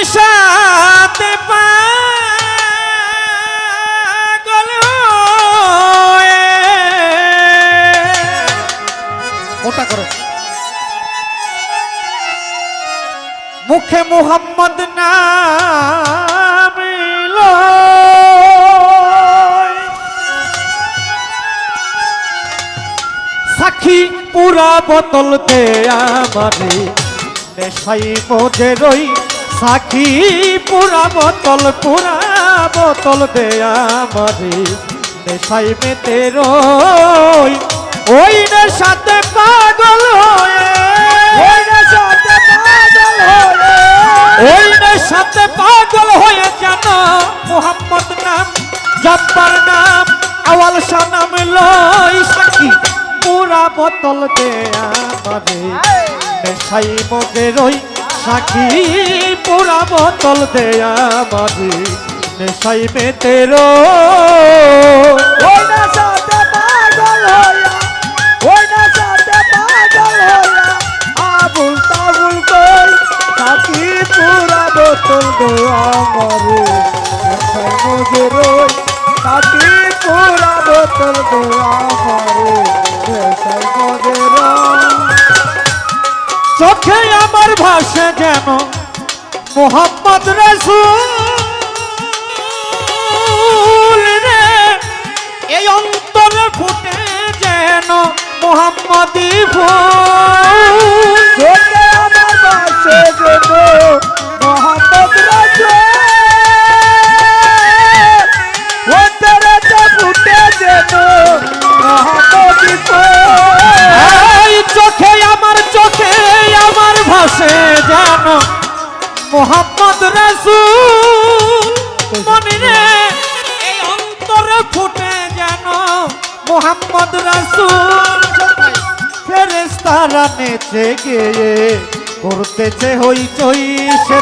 নেশাতে পাগল ওটা করো। মুখে মুহাম্মদ নাম সাক্ষী পুরা বোতল দে আমারে। নেশাই মজে রই সাক্ষী পুরা বোতল পুরা বোতল দে আমারে। নেশাই মেতে রই ওই নেশাতে পাগল হয়ে। ওই নেশাতে পাগল হয়ে। ওই নেশাতে পাগল হয়ে যেন মোহাম্মদ নাম জব্বার নাম আওয়াল শাহ নাম লই সাক্ষী পুরা বোতল দে আমারে। নেশাই মগে রই সাক্ষী পুরা বোতল দে আমারে নেশাই মেতে রই ওই নেশাতে পাগল হইয়া ওই নেশাতে পাগল হইয়া, আবুল তাবুল কই থাকি পুরা বোতল দেওয়া মরে মজে রই থাকি পুরা বোতল দেওয়া মরে নেশায় মজে রই। চোখে আমার ভাষে যেন মোহাম্মদ রসুল রে এই অন্তরে ফুটে যেন মোহাম্মদী ফুল মোহাম্মদ রসুল। মনে রে এই অন্তরে ফুটে যেন মোহাম্মদ রসুল। ফেরেস্তারা নেচে গিয়ে করতেছে হইচই সে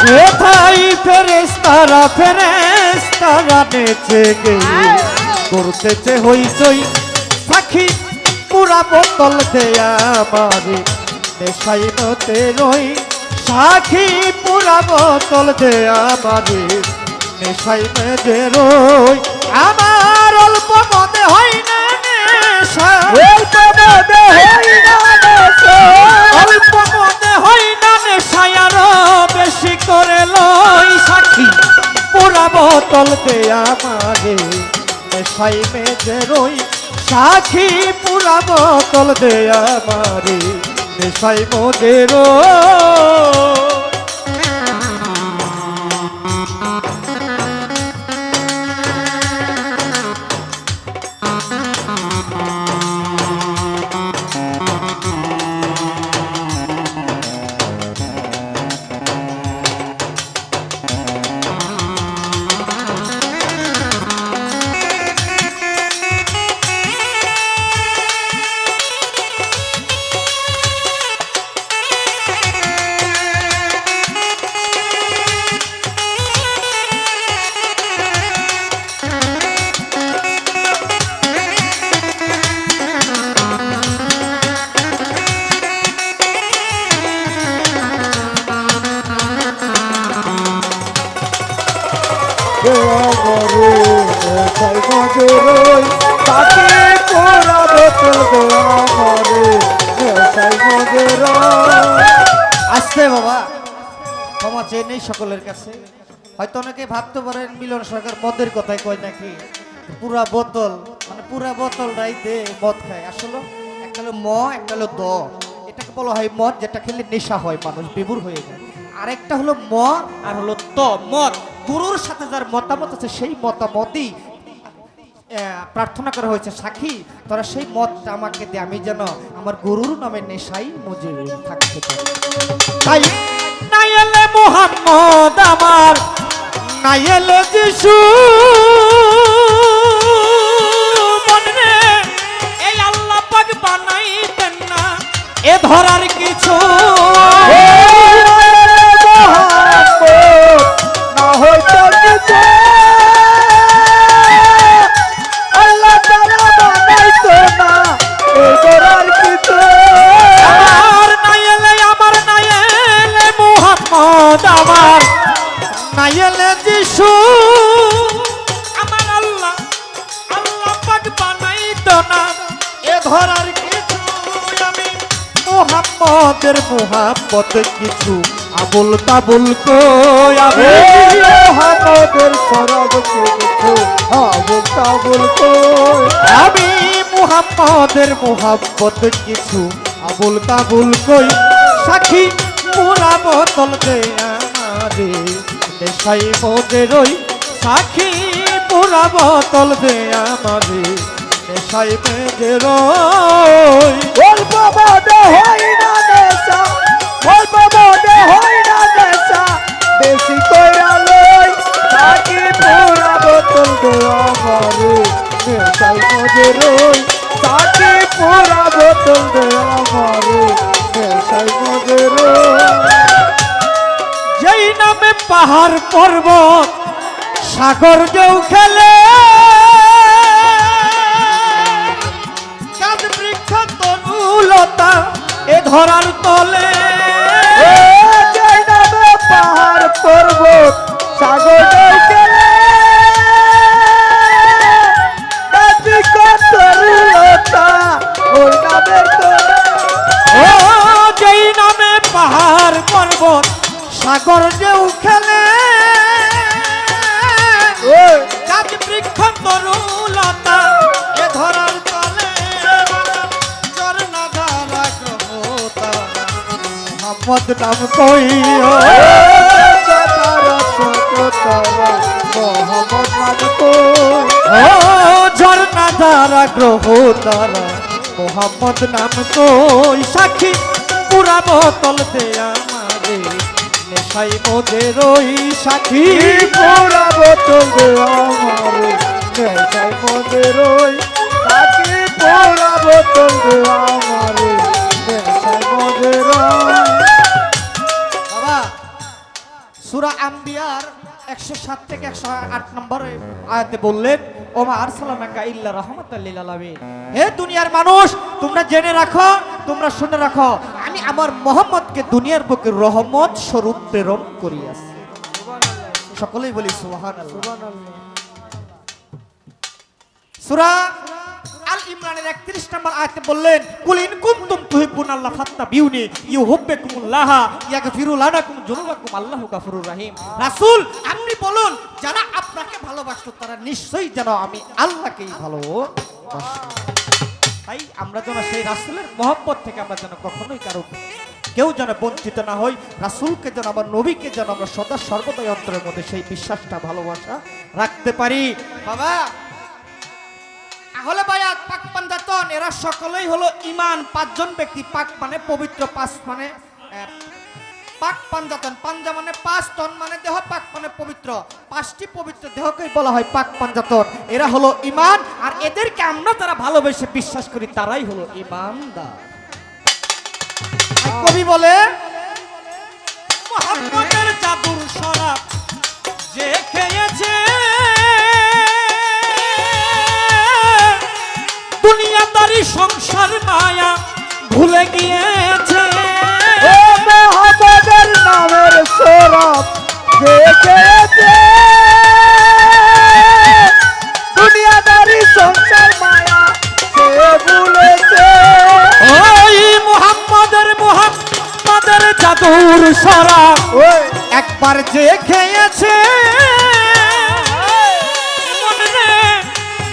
সেথাই ফেরেস্তারা ফেরেস্তারা নেচে গিয়ে করতেছে হইচই সাক্ষী পুরা বোতল দেয়া আমারে নেশাই মতে রই সাক্ষী পুরা বোতল দেয়া আমারে নেশাই মেজে রই আমার অল্প মনে হয় না নেশা। অল্প মনে হয় না নেশায় আরও বেশি করে লই সাক্ষী পুরা বোতল দে আমারে নেশাই মেজে রই সাক্ষী পুরা বোতল দে আমারে নেশাই মজে রই আসতে বাবা। ক্ষমা চেয়ে নেই সকলের কাছে। হয়তো অনেকে ভাবতে পারেন মিলন সরকার মদের কথাই কয় নাকি? পুরা বোতল মানে পুরা বোতল রাইতে মদ খায়। আসলে একটা হলো ম, একটা হলো দ। এটাকে বলা হয় মদ, যেটা খেলে নেশা হয়, মানুষ বিভুর হয়ে যায়। আরেকটা হলো ম, আর হলো ত, মদ। গুরুর সাথে যার মতামত আছে, সেই মতামতই প্রার্থনা করা হয়েছে সাক্ষী তোরা সেই মতটা আমাকে দে, আমি যেন আমার গুরুর নামে নেশাই মজে থাকতে পারি। এ ধরার মোহাম্মদের মোহাম্মত কিছু আবুল তাবুল কই? মোহাম্মদের সরব কিছু আবুল তাবুল কই? আমি মুহাম্মদের মোহাম্মত কিছু আবুল তাবুল কই? সাক্ষী পুরা বোতল দে আমারে, দেশাই মোদের সাক্ষী পুরা বোতল দে আমারে দেশাই মেদের ওই অল্প হই না নেশা অল্প হই না নেশা। বেশি কইরা লই তাকি পুরা বোতল দে আমারে নেশাই মজে রই পুরা বোতল নেশাই মজে রই। যেই নামে পাহাড় পর্বত সাগর কেউ খেলে বৃক্ষ এ ধরার তলে। পাহাড় পর্বত সাগর যেই নামে পাহাড় পর্বত সাগর কেউ খেলে। গাছ বৃক্ষ তরুলতা এ ধরার মোহাম্মদ কইও তারা তারা কই ঝর্ণা ধারা গ্রহ তারা মোহাম্মদ নাম কই সাক্ষী পুরা বোতল দে আমারে নেশাই মোদের ওই সাক্ষী পুরা বোতল দে আমারে নেশাই মধ্যে রই আট নম্বরে আয়াতে বললেন, ওমা আরসালাম একা ইল্লা রহমতাল্লিল আলামিন। হে দুনিয়ার মানুষ, তোমরা জেনে রাখো, তোমরা শুনে রাখো, আমি আমার মোহাম্মদকে দুনিয়ার বুকে রহমত স্বরূপ প্রেরণ করিয়াছি। সকলেই বলি সুবহান সুরা আল ইমরানের 31 নম্বর আয়াতে বললেন, কুল ইন কুনতুম তুহিব্বুন আল্লাহ ফাত্তাবিউনি ইউহিব্বুকুমুল্লাহ ইয়াগফিরু লানাকুম যুনুবাকুম আল্লাহু গাফুরুর রহিম। রাসূল, আপনি বলুন যারা আপনাকে ভালোবাসতো, তারা নিশ্চয়ই যেন আমি আল্লাহকেই ভালোবাসি। তাই আমরা যেন সেই রাসুলের মহব্বত থেকে আমরা যেন কখনোই কারও কেউ যেন বঞ্চিত না হই, রাসুলকে যেন আমার নবীকে যেন আমরা সদা সর্বদাই অন্তরের মধ্যে সেই বিশ্বাসটা, ভালোবাসা রাখতে পারি। বাবা আহলে বায়াত পাক পাঞ্জাতন এরা সকলেই হলো ইমান, পাঁচজন ব্যক্তি, পাক মানে পবিত্র পাঁচ মানে পাক পাঞ্জাতন পাঞ্জা মানে পাঁচ তন মানে দেহ, পাক মানে পবিত্র। পাঁচটি পবিত্র দেহকেই বলা হয় পাক পাঞ্জাতন এরা হলো ইমান আর এদেরকে আমরা যারা ভালোবেসে বিশ্বাস করি, তারাই হলো ইমানদার কবি বলে জাদুর যে খেয়েছে দুনিয়াদারি সংসার মায়া ভুলে গিয়েছে দুনিয়াদারি সংসার মায়া সে ভুলেছে। ওই মুহাম্মাদের মুহাম্মাদের জাদুর একবার যে খেয়েছে।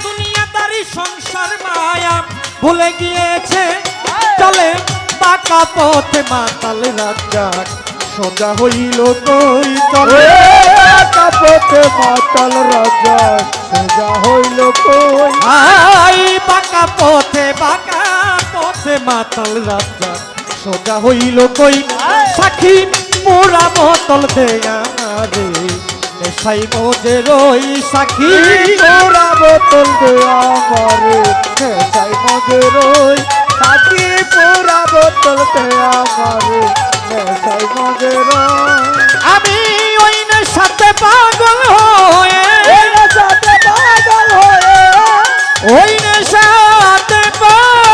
দুনিয়াদারি সংসার মায়া ভুলে গিয়েছে। চলে পাকা পথে মাতাল রাজ্জাক। সোজা হইল কই চলে কাপতে মাতাল রাজা সোজা হইল কই আই বাঁকা পথে বাঁকা পথে মাতাল রাজ্জাক সোজা হইল কই সাক্ষী মোরা বোতল দে আমারে নেশাই মোজে রই সাক্ষী তোরা বোতল দে আমারে নেশাই মজে রই তাকি পুরা বোতল দে আমারে নেশাই মজে রই আমি ওই সাথে পাগল হয়ে সাথে পাগল হয়ে ওই সাথে পাগল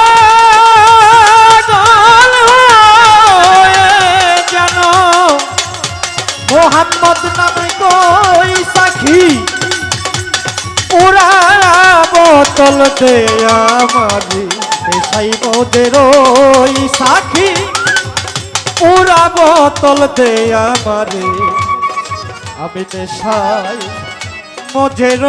হয়ে যেন ওই সাক্ষী? পুরা বোতল দে আমারে দেশাই মোদের ওই সাক্ষী। পুরা বোতল দে আমারে। আমি দেশাই মোজের